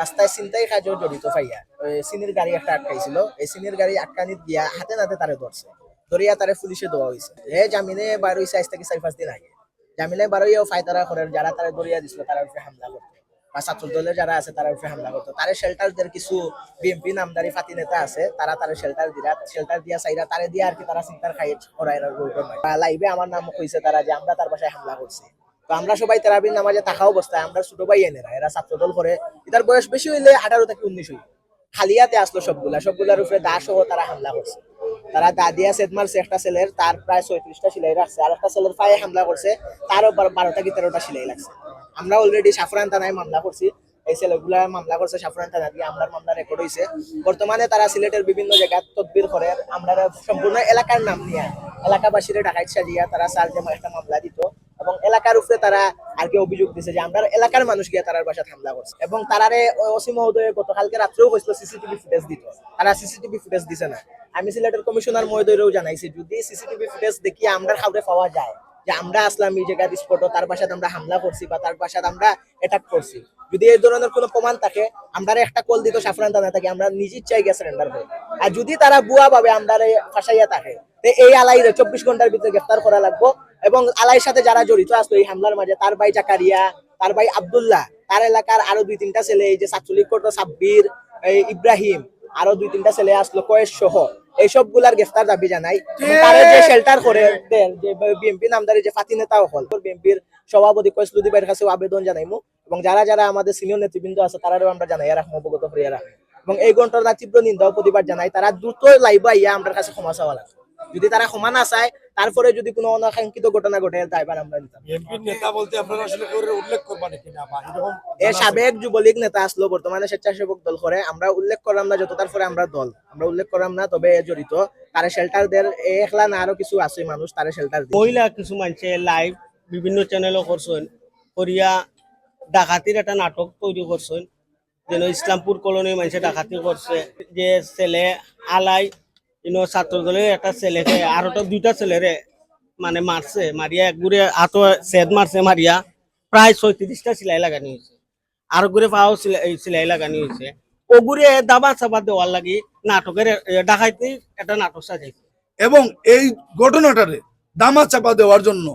রাস্তায় চিন্তাই কাজেও জড়িত পাইয়া সিনির গাড়ি একটা আটকাইছিল। এই সিনির গাড়ি আটকানিত দিয়া হাতে নাতে তারে ধরছে। ধরিয়া তারে পুলিশে দেওয়া হয়েছে এ জামিনে বার হয়েছে আজ থেকে চার পাঁচ দিন আগে। জামিনে বার হইয়াও ফায়তারা করে, যারা তারা ধরিয়া দিছিল তারা উপরে হামলা করতো। বা ছাত্র দলের যারা আছে তারা উপরে হামলা করতো। তারে শেল্টারদের কিছু বিএনপি নামদারি ফাতি নেতা আছে, তারা তারে শেল্টার দিয়া শেল্টার দিয়া চাইরা তারে দিয়া আর কি তারা চিন্তার খাই করাই লাইভে আমার নাম কইছে তারা যে আমরা তার বাসায় হামলা করছি। তো আমরা সবাই তেরাবির নামাজে থাকা অবস্থায় আমরা ছোট ভাই এনেরা এরা ছাত্রদল করে এটার বয়স বেশি হইলে আঠারো থেকে উনিশ হইল খালিয়াতে আসলো সবগুলা। সবগুলার উপরে দা সহ তারা হামলা করছে। তারা দা দিয়া সেট মারছে একটা ছেলের, তার প্রায় ছয়ত্রিশটা সিলাই রাখছে। আর একটা ছেলের পায়ে হামলা করছে তারও বারোটা কি তেরোটা সিলাই লাগছে। আমরা অলরেডি সাফরান থানায় মামলা করছি। এই ছেলেগুলা মামলা করছে সাফরান থানা দিয়ে। আমরার মামলা রেকর্ড হয়েছে বর্তমানে তারা সিলেটের বিভিন্ন জায়গায় তদবির করে। আমরা সম্পূর্ণ এলাকার নাম নিয়ে, এলাকাবাসীরা ডাকাইত সাজিয়া তারা স্যার যে একটা মামলা দিত। এলাকার উপরে তারা আর কি অভিযোগ দিছে যে আমরা এলাকার মানুষ গিয়ে তারার বাসাত হামলা করছে। এবং তারারে ওসি মহোদয় গতকালকে রাত্রেও কইছিল সিসিটিভি ফুটেজ দিত। তারা সিসিটিভি ফুটেজ দিছে না। আমি সিলেটের কমিশনার মহোদয়রেও জানাইছি, যদি সিসিটিভি ফুটেজ দেখি আমরা খাবরে পাওয়া যায় যে আমরা আসলাম এই জায়গায় স্পট তার বাসাত আমরা হামলা করছি বা তার বাসাত আমরা অ্যাটাক করছি। যদি এই ধরনের কোনো প্রমাণ থাকে আমরা একটা কল দিত সাফরান থানা থাকে, আমরা নিজ ইচ্ছায় গিয়ে সারেন্ডার করি আর যদি তারা বুয়া ভাবে আমরা ফাঁসাইয়া থাকে এই আলাইরে চব্বিশ ঘণ্টার ভিতরে গ্রেফতার করা লাগবো। এবং আলাইয়ের সাথে যারা জড়িত আসলো এই হামলার মাঝে, তার ভাই জাকারিয়া, তার ভাই আব্দুল্লাহ, তার এলাকার আরও দুই তিনটা ছেলে, এই যে ছাত্রলীগ করতো সাব্বির ইব্রাহিম, আরও দুই তিনটা ছেলে আসলো কয়েস সহ। এইসবগুলার গ্রেফতার দাবি জানাই। তারা যে শেল্টার করে যে বিএনপি নামদারি, যে ফাতি নেতাও হল বিএনপির সভাপতি কয়েস লুদিবের কাছে আবেদন জানাইমু। এবং যারা যারা আমাদের সিনিয়র নেতৃবৃন্দ আছে তারাও আমরা জানাই রাখব অবগত রাখব এবং এই ঘটনার তীব্র নিন্দা প্রতিবাদ জানাই, তারা দ্রুত লাইভ আইয়া আমার কাছে ক্ষমা চাওয়া লাগে যদি তারা ক্ষমা না চায় তারপরে যদি কোনো অনাকাঙ্ক্ষিত ঘটনা ঘটে দায়বার আমরা নিতাম নেতা বলতে আপনারা আসলে উল্লেখ করবা নাকি বা এরকম এ সাবেক যুবলীগ নেতা আসলো বর্তমানে স্বেচ্ছাসেবক দল করে। আমরা উল্লেখ করলাম না যত তারপরে আমরা দল। আমরা উল্লেখ করলাম না তবে এ জড়িত। তারা শেল্টার দের এ একলা না আরও কিছু আছে মানুষ তারা শেল্টার মহিলা কিছু মানুষে লাইভ বিভিন্ন চ্যানেলও করছেন। করিয়া ডাকাতির একটা নাটক তৈরি করছেন। যেন ইসলামপুর কলোনি মানুষে ডাকাতি করছে যে ছেলে আলাই ছাত্র দলের একটা ছেলেকে আরোটা দুইটা ছেলেরে মানে মারছে মারিয়া একগুড়ে হাতো সেদ মারছে মারিয়া প্রায় ছয়ত্রিশটা সেলাই লাগানি হয়েছে। আর ঘুরে পাও সেলাই লাগানি হয়েছে। ওগুরে দাবা চাবা দেওয়ার লাগি নাটকের এ, ডাকাতি একটা নাটক সাজাইছে। এবং এই ঘটনাটারে দামা চাপা দেওয়ার জন্য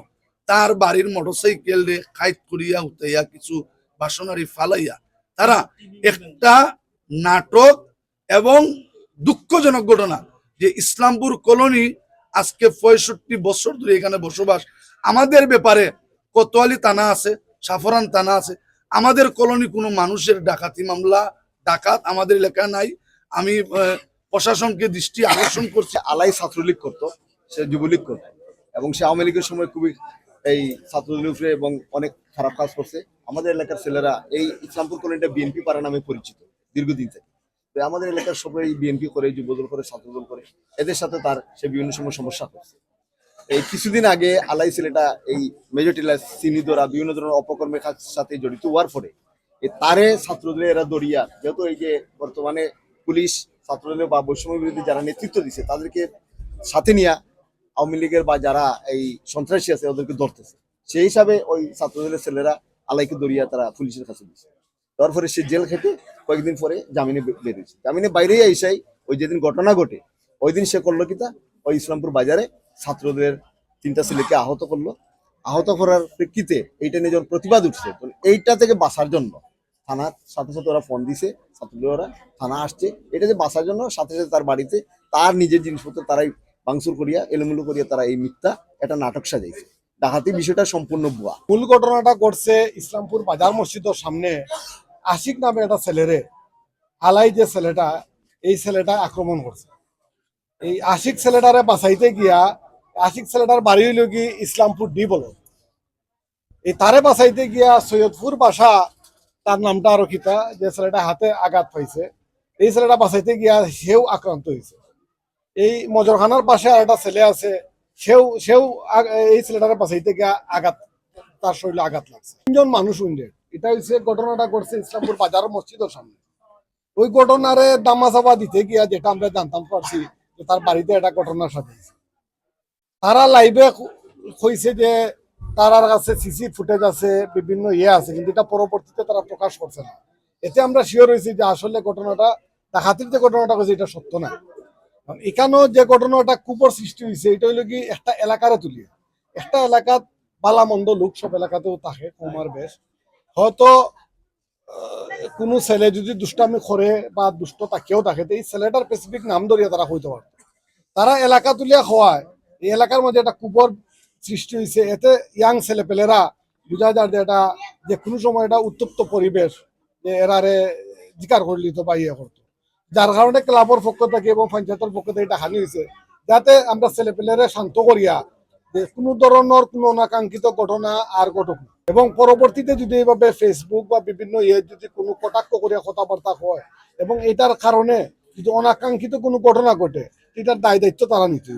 তার বাড়ির মোটরসাইকেল রে খাইত করিয়া উঠাইয়া কিছু বাসনারি ফালাইয়া তারা একটা নাটক এবং দুঃখজনক ঘটনা যে ইসলামপুর কলোনি আজকে পঁয়ষট্টি বছর ধরে এখানে বসবাস। আমাদের ব্যাপারে কোতোয়ালি থানা আছে, সাফরান থানা আছে। আমাদের কলোনি কোনো মানুষের ডাকাতি মামলা, ডাকাত আমাদের এলাকা নাই। আমি প্রশাসনকে দৃষ্টি আকর্ষণ করছি। আলাই ছাত্রলীগ করতো, সে যুবলীগ করতো। এবং সে আওয়ামী লীগের সময় খুবই এই ছাত্রলীগ এবং অনেক খারাপ কাজ করছে। আমাদের এলাকার ছেলেরা এই ইসলামপুর কলোনিটা বিএনপি পাড়া নামে পরিচিত দীর্ঘদিন থেকে। আমাদের এলাকার সবাই বিএনপি করে, যুবদল করে, ছাত্রদল করে, এদের সাথে তার সে বিভিন্ন সময় সমস্যা করছে এই কিছুদিন আগে আলাই ছেলেটা এই মেজর সিনিদরা বিভিন্ন ধরনের অপকর্মের সাথে জড়িত হওয়ার পরে তারে ছাত্রদের এরা দরিয়া যেহেতু এই যে বর্তমানে পুলিশ ছাত্রদের বা বৈষম্য বিরোধী যারা নেতৃত্ব দিচ্ছে তাদেরকে সাথে নিয়ে আওয়ামী লীগের বা যারা এই সন্ত্রাসী আছে, ওদেরকে ধরতেছে। সেই হিসাবে ওই ছাত্রদলের ছেলেরা আলাইকে দরিয়া তারা পুলিশের কাছে দিচ্ছে তারপরে সে জেল খেটে কয়েকদিন পরে জামিনে বেরিয়েছে। জামিনে বাইরেই আইসাই ওই যেদিন ঘটনা ঘটে, ওই দিন সে করল কি তা? ওই ইসলামপুর বাজারে ছাত্রদের তিনটা ছেলেকে আহত করল। আহত করার প্রেক্ষিতে এইটা নিয়ে যখন প্রতিবাদ উঠছে এইটা থেকে বাঁচার জন্য থানার সাথে সাথে ওরা ফোন দিছে ছাত্ররা থানা আসছে। এটা যে বাঁচার জন্য সাথে সাথে তার বাড়িতে তার নিজের জিনিসপত্র তারাই ভাঙচুর করিয়া, এলোমেলো করিয়া তারা এই মিথ্যা একটা নাটক সাজাইছে। ডাকাতি বিষয়টা সম্পূর্ণ ভুয়া। মূল ঘটনাটা ঘটছে ইসলামপুর বাজার মসজিদের সামনে। আশিক নামে একটা ছেলেরে আলাই যে ছেলেটা, এই ছেলেটা আক্রমণ করছে। এই আশিক ছেলেটারে বাঁচাইতে গিয়া আশিক ছেলেটার বাড়ি হইল কি ইসলামপুর ডি বলো। এই তারে বাঁচাইতে গিয়া সৈয়দপুর বাসা, তার নামটা আরও কিতা যে ছেলেটা হাতে আঘাত পাইছে, এই ছেলেটা বাঁচাইতে গিয়া সেও আক্রান্ত হয়েছে এই মজরখানার পাশে আর একটা ছেলে আছে, সেও সেও এই ছেলেটারে বাঁচাইতে গিয়া আঘাত, তার শরীরে আঘাত লাগছে। তিনজন মানুষ উইন্ডেড। এটা হচ্ছে ঘটনাটা ঘটছে ইসলামপুর বাজার মসজিদের সামনে। ওই ঘটনারে দামাচাপা দিতে গিয়া যেটা আমরা জানতাম পারছি তার বাড়িতে একটা ঘটনার সাথে তারা লাইভে কইছে যে তারার কাছে সিসি ফুটেজ আছে, বিভিন্ন ইয়ে আছে, কিন্তু এটা পরবর্তীতে তারা প্রকাশ করছে না। এতে আমরা শিওর হয়েছি যে আসলে ঘটনাটা ডাকাতির যে ঘটনাটা হয়েছে এটা সত্য না। এখানেও যে ঘটনাটা কুপর সৃষ্টি হয়েছে এটা হইল কি একটা এলাকারে তুলিয়া। একটা এলাকাত বালামন্দ লোক সব এলাকাতেও থাকে, কমার বেশ। হয়তো কোনো ছেলে যদি দুষ্টামি করে বা দুষ্ট তাকেও থাকে এই ছেলেটার স্পেসিফিক নাম ধরিয়া তারা হইতে পারত। তারা এলাকা তুলিয়া খোয়ায় এই এলাকার মধ্যে একটা কুপর সৃষ্টি হয়েছে এতে ইয়াং ছেলে পেলেরা বুঝা যায় যে এটা যে কোনো সময় এটা উত্তপ্ত পরিবেশ যে এরারে জিকার করলি তো বা ইয়ে করতো। যার কারণে ক্লাবের পক্ষ থেকে এবং পঞ্চায়েতের পক্ষ থেকে এটা হানি হয়েছে যাতে আমরা ছেলে পেলেরে শান্ত করিয়া কোনো ধরনের কোনো অনাকাঙ্ক্ষিত ঘটনা আর ঘটক না। এবং পরবর্তীতে যদি এইভাবে ফেসবুক বা বিভিন্ন ইয়ে যদি কোনো কটাক্ষ করে কথাবার্তা হয়, এবং এটার কারণে যদি অনাকাঙ্ক্ষিত কোনো ঘটনা ঘটে, এটার দায় দায়িত্ব তারা নিতে